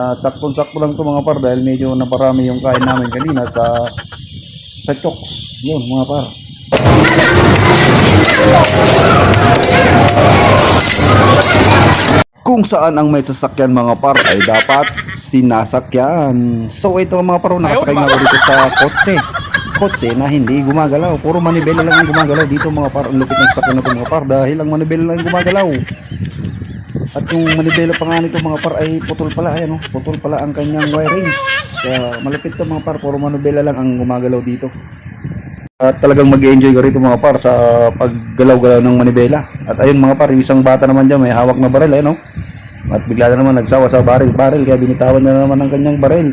Uh, saktong-sakto lang to mga par dahil medyo naparami yung kain namin kanina sa sa chokes. Yun mga par. Kung saan ang may sasakyan mga par ay dapat sinasakyan. So ito mga par, nakasakay nga dito sa kotse. Kotse na hindi gumagalaw. Puro manibela lang ang gumagalaw dito mga par. Ang lupit ng sasakyan na ito mga par dahil ang manibela lang ang gumagalaw. At yung manibela pa nga nito mga par ay putol pala. Ayan, oh, putol pala ang kanyang wirings. Kaya malapit to mga par. Puro manibela lang ang gumagalaw dito. At talagang mag enjoy ka rito mga par sa paggalaw-galaw ng manibela. At ayun mga par, yung isang bata naman dyan may hawak na baril. Ayun, oh. At bigla na naman nagsawa sa baril-baril kaya binitawan na naman ang kanyang baril.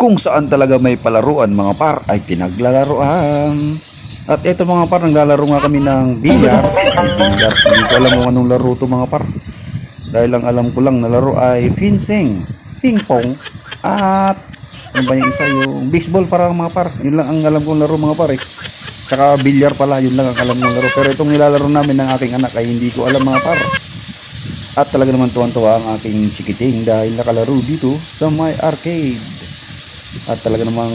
Kung saan talaga may palaruan mga par ay pinaglalaroan. At ito mga par, naglalaro nga kami ng bilyar. Bilyar, hindi ko alam kung anong laro to mga par. Dahil ang alam ko lang na laro ay fencing, ping pong, at ano ba yung isa yung baseball parang mga par. Yun lang ang alam kong laro mga par eh. Tsaka bilyar pala, yun lang ang alam kong laro. Pero itong nilalaro namin ng aking anak ay hindi ko alam mga par. At talaga naman tuwan-tuwa ang aking chikiting dahil nakalaro dito sa my arcade. At talaga namang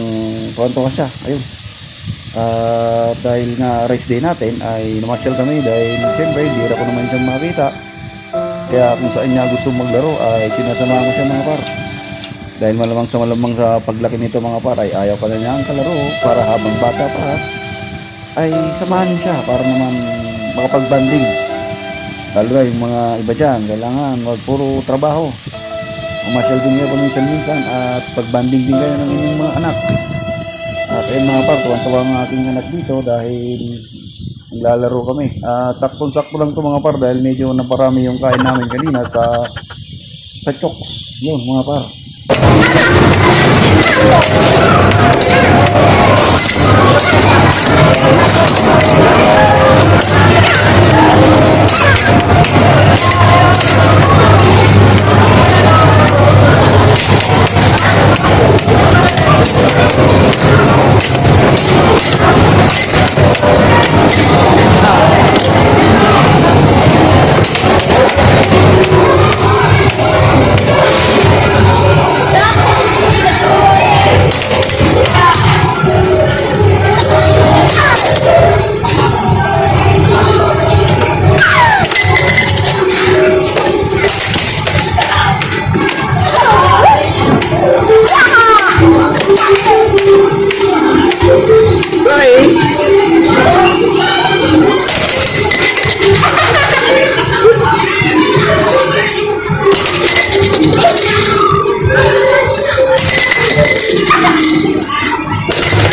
tuwan-tuwa siya. Ayun. At dahil nga race day natin ay namasyal kami dahil siyempre hindi ko naman siyang makita. Kaya kung saan niya gusto maglaro ay sinasama ko siya mga par. Dahil malamang sa malamang sa paglaki nito mga par ay ayaw pa na niya ang kalaro para habang bata pa ay samahan siya para naman makapag-banding. Lalo na yung mga iba dyan, kailangan wag puro trabaho. Umasyal din kayo minsan-minsan at pag-banding din kayo ng inyong mga anak. At ayun mga par, tuwan-tuwa ang aking anak dito dahil naglalaro kami. Ah, saktong-sakto lang to mga par dahil medyo naparami yung kain namin kanina sa sa chokes. Yun mga par.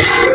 you.